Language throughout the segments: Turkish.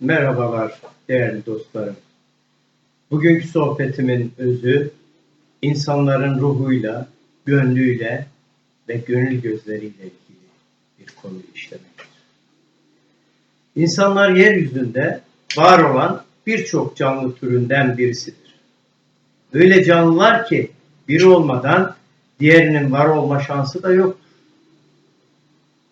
Merhabalar değerli dostlarım. Bugünkü sohbetimin özü insanların ruhuyla, gönlüyle ve gönül gözleriyle ilgili bir konuyu işlemektir. İnsanlar yeryüzünde var olan birçok canlı türünden birisidir. Öyle canlılar ki biri olmadan diğerinin var olma şansı da yoktur.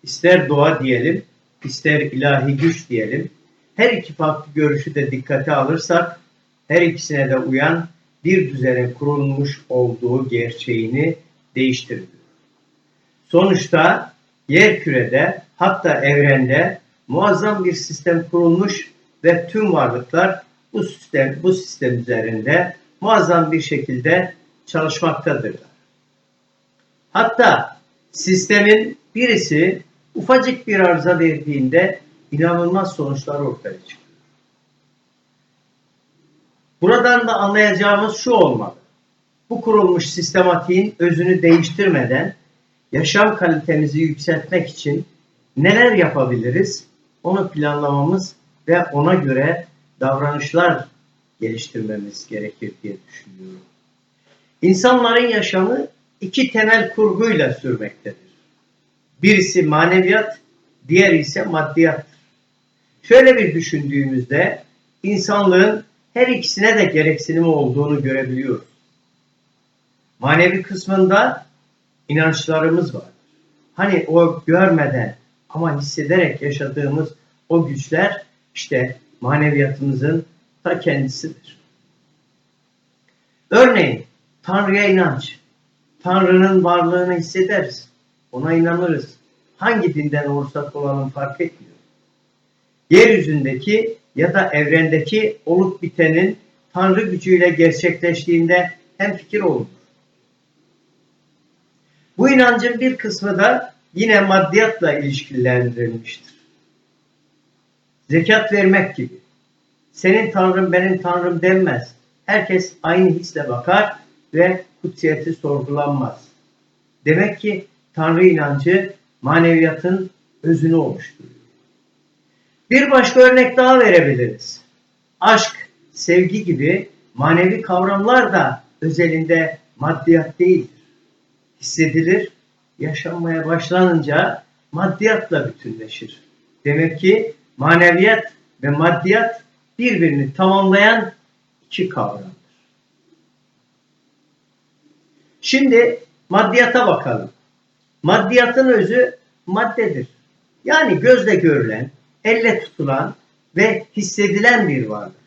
İster doğa diyelim, ister ilahi güç diyelim, her iki farklı görüşü de dikkate alırsak, her ikisine de uyan bir düzene kurulmuş olduğu gerçeğini değiştiriyor. Sonuçta yer kürede hatta evrende muazzam bir sistem kurulmuş ve tüm varlıklar bu sistem bu sistem üzerinde muazzam bir şekilde çalışmaktadırlar. Hatta sistemin birisi ufacık bir arıza verdiğinde inanılmaz sonuçlar ortaya çıkıyor. Buradan da anlayacağımız şu olmalı. Bu kurulmuş sistematiğin özünü değiştirmeden yaşam kalitemizi yükseltmek için neler yapabiliriz? Onu planlamamız ve ona göre davranışlar geliştirmemiz gerekir diye düşünüyorum. İnsanların yaşamı iki temel kurguyla sürmektedir. Birisi maneviyat, diğeri ise maddiyattır. Şöyle bir düşündüğümüzde insanlığın her ikisine de gereksinimi olduğunu görebiliyoruz. Manevi kısmında inançlarımız var. Hani o görmeden ama hissederek yaşadığımız o güçler işte maneviyatımızın ta kendisidir. Örneğin Tanrı'ya inanç. Tanrı'nın varlığını hissederiz. Ona inanırız. Hangi dinden olursak olalım fark etmiyor. Yeryüzündeki ya da evrendeki olup bitenin Tanrı gücüyle gerçekleştiğinde hem fikir olur. Bu inancın bir kısmı da yine maddiyatla ilişkilendirilmiştir. Zekat vermek gibi. Senin tanrım benim tanrım denmez. Herkes aynı hisle bakar ve kutsiyeti sorgulanmaz. Demek ki Tanrı inancı maneviyatın özünü oluşturuyor. Bir başka örnek daha verebiliriz. Aşk, sevgi gibi manevi kavramlar da özelinde maddiyat değildir. Hissedilir, yaşanmaya başlanınca maddiyatla bütünleşir. Demek ki maneviyat ve maddiyat birbirini tamamlayan iki kavramdır. Şimdi maddiyata bakalım. Maddiyatın özü maddedir. Yani gözle görülen, elle tutulan ve hissedilen bir varlıktır.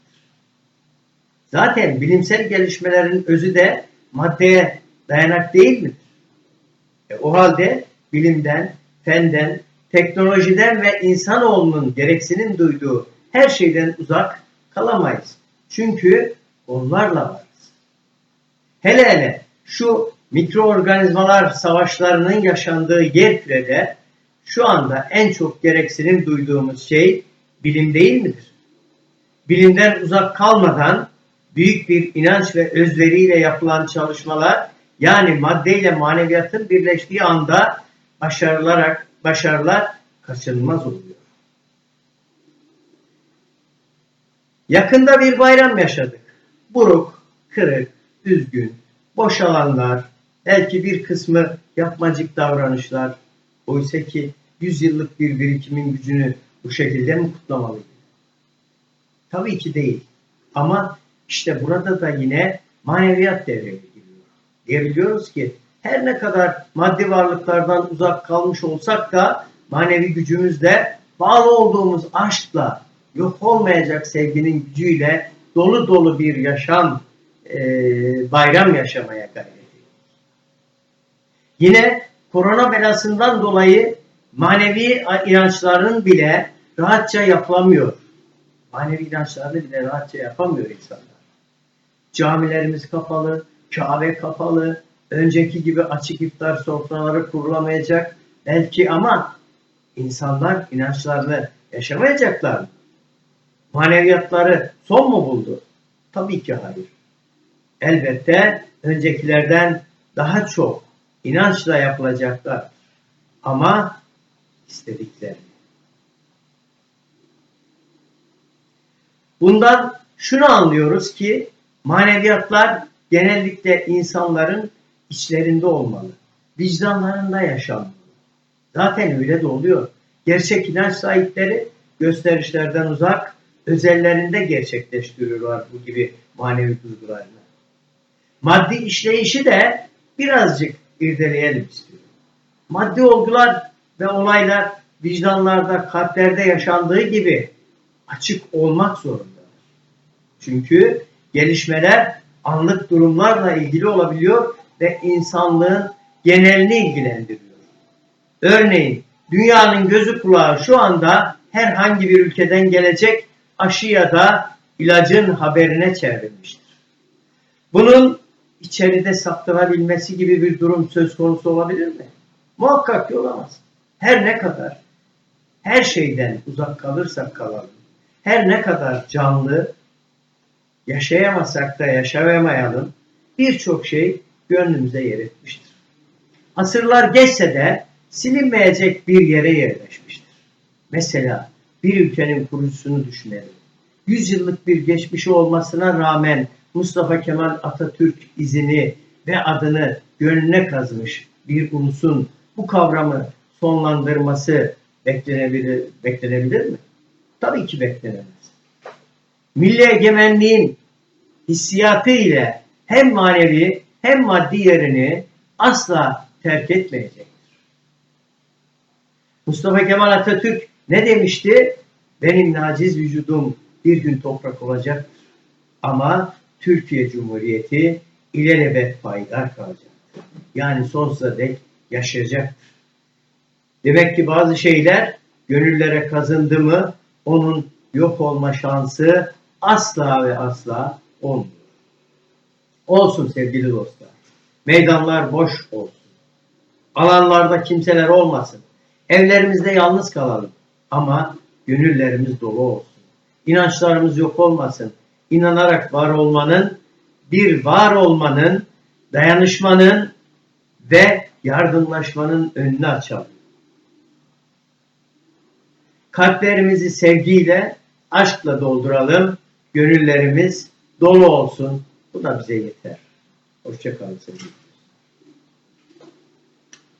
Zaten bilimsel gelişmelerin özü de maddeye dayanak değil midir? E, o halde bilimden, fenden, teknolojiden ve insanoğlunun gereksinim duyduğu her şeyden uzak kalamayız. Çünkü onlarla varız. Hele hele şu mikroorganizmalar savaşlarının yaşandığı yer kürede şu anda en çok gereksinim duyduğumuz şey bilim değil midir? Bilimden uzak kalmadan büyük bir inanç ve özveriyle yapılan çalışmalar yani madde ile maneviyatın birleştiği anda başarılarak başarılar kaçınılmaz oluyor. Yakında bir bayram yaşadık. Buruk, kırık, üzgün, boş alanlar, belki bir kısmı yapmacık davranışlar. Oysa ki yüzyıllık bir birikimin gücünü bu şekilde mi kutlamalıydı? Tabii ki değil. Ama işte burada da yine maneviyat devreye giriyor. Diyebiliyoruz ki her ne kadar maddi varlıklardan uzak kalmış olsak da manevi gücümüzle bağlı olduğumuz aşkla yok olmayacak sevginin gücüyle dolu dolu bir yaşam e, bayram yaşamaya gayret ediyoruz. Yine korona belasından dolayı manevi inançların bile rahatça yapılamıyor. Manevi inançlarını bile rahatça yapamıyor insanlar. Camilerimiz kapalı, Kabe kapalı, önceki gibi açık iftar sofraları kurulamayacak belki ama insanlar inançlarını yaşamayacaklar mı? Maneviyatları son mu buldu? Tabii ki hayır. Elbette öncekilerden daha çok inançla yapılacaklar. Ama istediklerini. Bundan şunu anlıyoruz ki maneviyatlar genellikle insanların içlerinde olmalı. Vicdanlarında yaşanmalı. Zaten öyle de oluyor. Gerçek inanç sahipleri gösterişlerden uzak, özellerinde gerçekleştiriyorlar bu gibi manevi duygularını. Maddi işleyişi de birazcık irdeleyelim istiyorum. Maddi olgular ve olaylar vicdanlarda, kalplerde yaşandığı gibi açık olmak zorundadır. Çünkü gelişmeler anlık durumlarla ilgili olabiliyor ve insanlığın genelini ilgilendiriyor. Örneğin dünyanın gözü kulağı şu anda herhangi bir ülkeden gelecek aşı ya da ilacın haberine çevrilmiştir. Bunun içeride saklanabilmesi gibi bir durum söz konusu olabilir mi? Muhakkak ki olamaz. Her ne kadar her şeyden uzak kalırsak kalalım, her ne kadar canlı yaşayamasak da yaşayamayalım, birçok şey gönlümüze yer etmiştir. Asırlar geçse de silinmeyecek bir yere yerleşmiştir. Mesela bir ülkenin kurucusunu düşünelim. Yüzyıllık bir geçmişi olmasına rağmen Mustafa Kemal Atatürk izini ve adını gönlüne kazmış bir ulusun bu kavramı sonlandırması beklenebilir, beklenebilir mi? Tabii ki beklenemez. Milli egemenliğin hissiyatı ile hem manevi hem maddi yerini asla terk etmeyecektir. Mustafa Kemal Atatürk ne demişti? Benim naciz vücudum bir gün toprak olacaktır. Ama Türkiye Cumhuriyeti ilelebet payidar kalacaktır. Yani sonsuza dek yaşayacaktır. Demek ki bazı şeyler gönüllere kazındı mı onun yok olma şansı asla ve asla olmuyor. Olsun sevgili dostlar. Meydanlar boş olsun. Alanlarda kimseler olmasın. Evlerimizde yalnız kalalım. Ama gönüllerimiz dolu olsun. İnançlarımız yok olmasın. İnanarak var olmanın, bir var olmanın, dayanışmanın ve yardımlaşmanın önünü açalım. Kalplerimizi sevgiyle, aşkla dolduralım. Gönüllerimiz dolu olsun. Bu da bize yeter. Hoşçakalın sevgili.